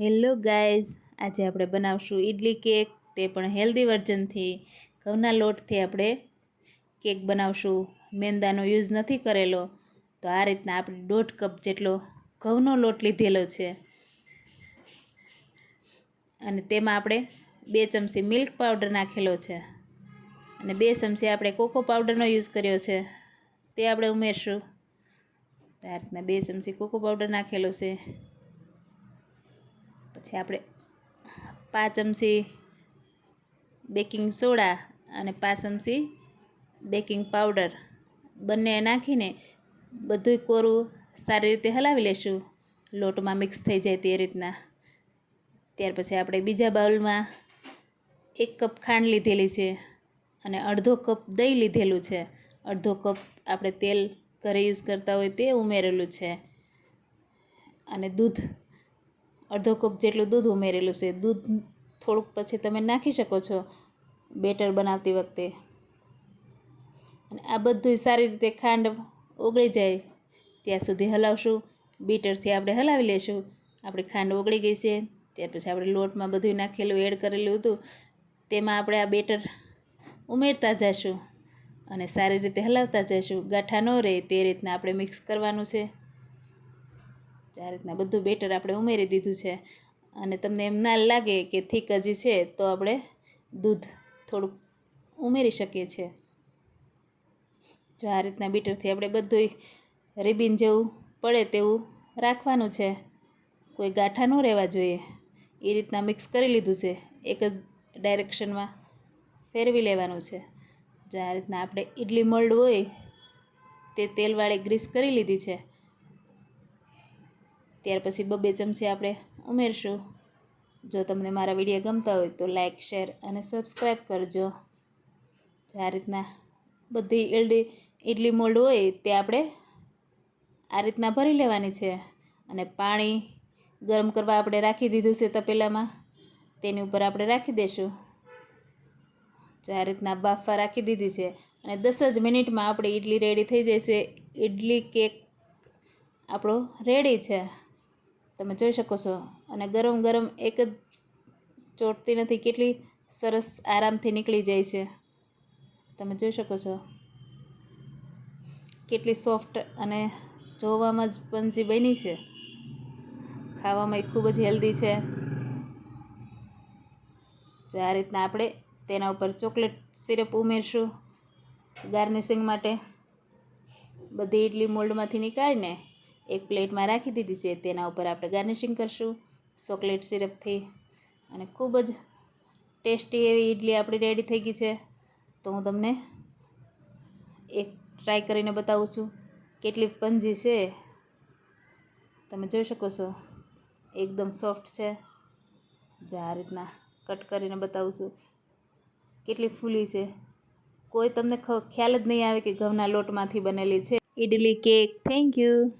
Hello guys, આજે આપણે બનાવશું ઇડલી કેક, તે પણ હેલ્ધી વર્ઝનથી. ઘઉંના લોટથી આપણે કેક બનાવશું. મેંદાનો યુઝ નથી કરેલો, તો આ રીતના આપણે દોઢ કપ જેટલો ઘઉંનો લોટ લીધેલો છે. અને તેમાં આપણે બે ચમચી મિલ્ક પાવડર નાખેલો છે. અને બે ચમચી આપણે કોકો પાવડરનો યુઝ કર્યો છે. તે આપણે ઉમેરશું. આ રીતના બે ચમચી કોકો પાવડર નાખેલો છે. પછી આપણે પાંચ ચમચી બેકિંગ સોડા અને પાંચ ચમચી બેકિંગ પાવડર બંને નાખીને બધુંય કોરું સારી રીતે હલાવી લેશું. લોટમાં મિક્સ થઈ જાય તે રીતના. ત્યાર પછી આપણે બીજા બાઉલમાં એક કપ ખાંડ લીધેલી છે અને અડધો કપ દહીં લીધેલું છે. અડધો કપ આપણે તેલ ઘરે યુઝ કરતા હોય તે ઉમેરેલું છે. અને દૂધ અડધો કપ જેટલું દૂધ ઉમેરેલું છે. દૂધ થોડુંક પછી તમે નાખી શકો છો બેટર બનાવતી વખતે. અને આ બધું સારી રીતે ખાંડ ઓગળી જાય ત્યાં સુધી હલાવશું. બીટરથી આપણે હલાવી લેશું. આપણી ખાંડ ઓગળી ગઈ છે. ત્યાર પછી આપણે લોટમાં બધું નાખેલું, એડ કરેલું હતું. તેમાં આપણે આ બેટર ઉમેરતા જઈશું અને સારી રીતે હલાવતા જઈશું ગાંઠા ન રહે તે રીતના આપણે મિક્સ કરવાનું છે. આ રીતના બધું બેટર આપણે ઉમેરી દીધું છે. અને તમને એમ ના લાગે કે થીક હજી છે, તો આપણે દૂધ થોડુંક ઉમેરી શકીએ છીએ. જો આ રીતના બીટરથી આપણે બધું રિબિન જેવું પડે તેવું રાખવાનું છે. કોઈ ગાંઠા ન રહેવા જોઈએ. એ રીતના મિક્સ કરી લીધું છે. એક જ ડાયરેક્શનમાં ફેરવી લેવાનું છે. જો આ રીતના આપણે ઇડલી મળ્ડ હોય, તે તેલવાળી ગ્રીસ કરી લીધી છે. ત્યાર પછી બબે ચમચી આપણે ઉમેરશું. જો તમને મારા વીડિયો ગમતા હોય તો લાઇક શેર અને સબસ્ક્રાઈબ કરજો. આ રીતના બધી ઈડલી ઇડલી મોલ્ડ હોય તે આપણે આ રીતના ભરી લેવાની છે અને પાણી ગરમ કરવા આપણે રાખી દીધું છે તપેલામાં તેની ઉપર આપણે રાખી દઈશું જો આ રીતના બાફા રાખી દીધી છે અને દસ જ મિનિટમાં આપણી ઇડલી રેડી થઈ જશે. ઇડલી કેક આપણો રેડી છે. તમે જોઈ શકો છો. અને ગરમ ગરમ એક જ ચોટતી નથી, કેટલી સરસ આરામથી નીકળી જાય છે. તમે જોઈ શકો છો. કેટલી સોફ્ટ અને જોવામાં જ પંજી બની છે. ખાવામાં ખૂબ જ હેલ્ધી છે. જો આ રીતના આપણે તેના ઉપર ચોકલેટ સિરપ ઉમેરશું ગાર્નિશિંગ માટે. બધી ઇડલી મોલ્ડમાંથી નીકાળીને એક પ્લેટમાં રાખી દીધી છે. તેના ઉપર આપણે ગાર્નિશિંગ કરશું ચોકલેટ સિરપથી. અને ખૂબ જ ટેસ્ટી એવી ઇડલી આપણી રેડી થઈ ગઈ છે. તો હું તમને એક ટ્રાય કરીને બતાવું છું કેટલી પંજી છે. તમે જોઈ શકો છો, એકદમ સોફ્ટ છે. જે આ રીતના કટ કરીને બતાવું છું કેટલી ફૂલી છે. કોઈ તમને ખ્યાલ જ નહીં આવે કે ઘઉંના લોટમાંથી બનેલી છે. Idli cake, thank you.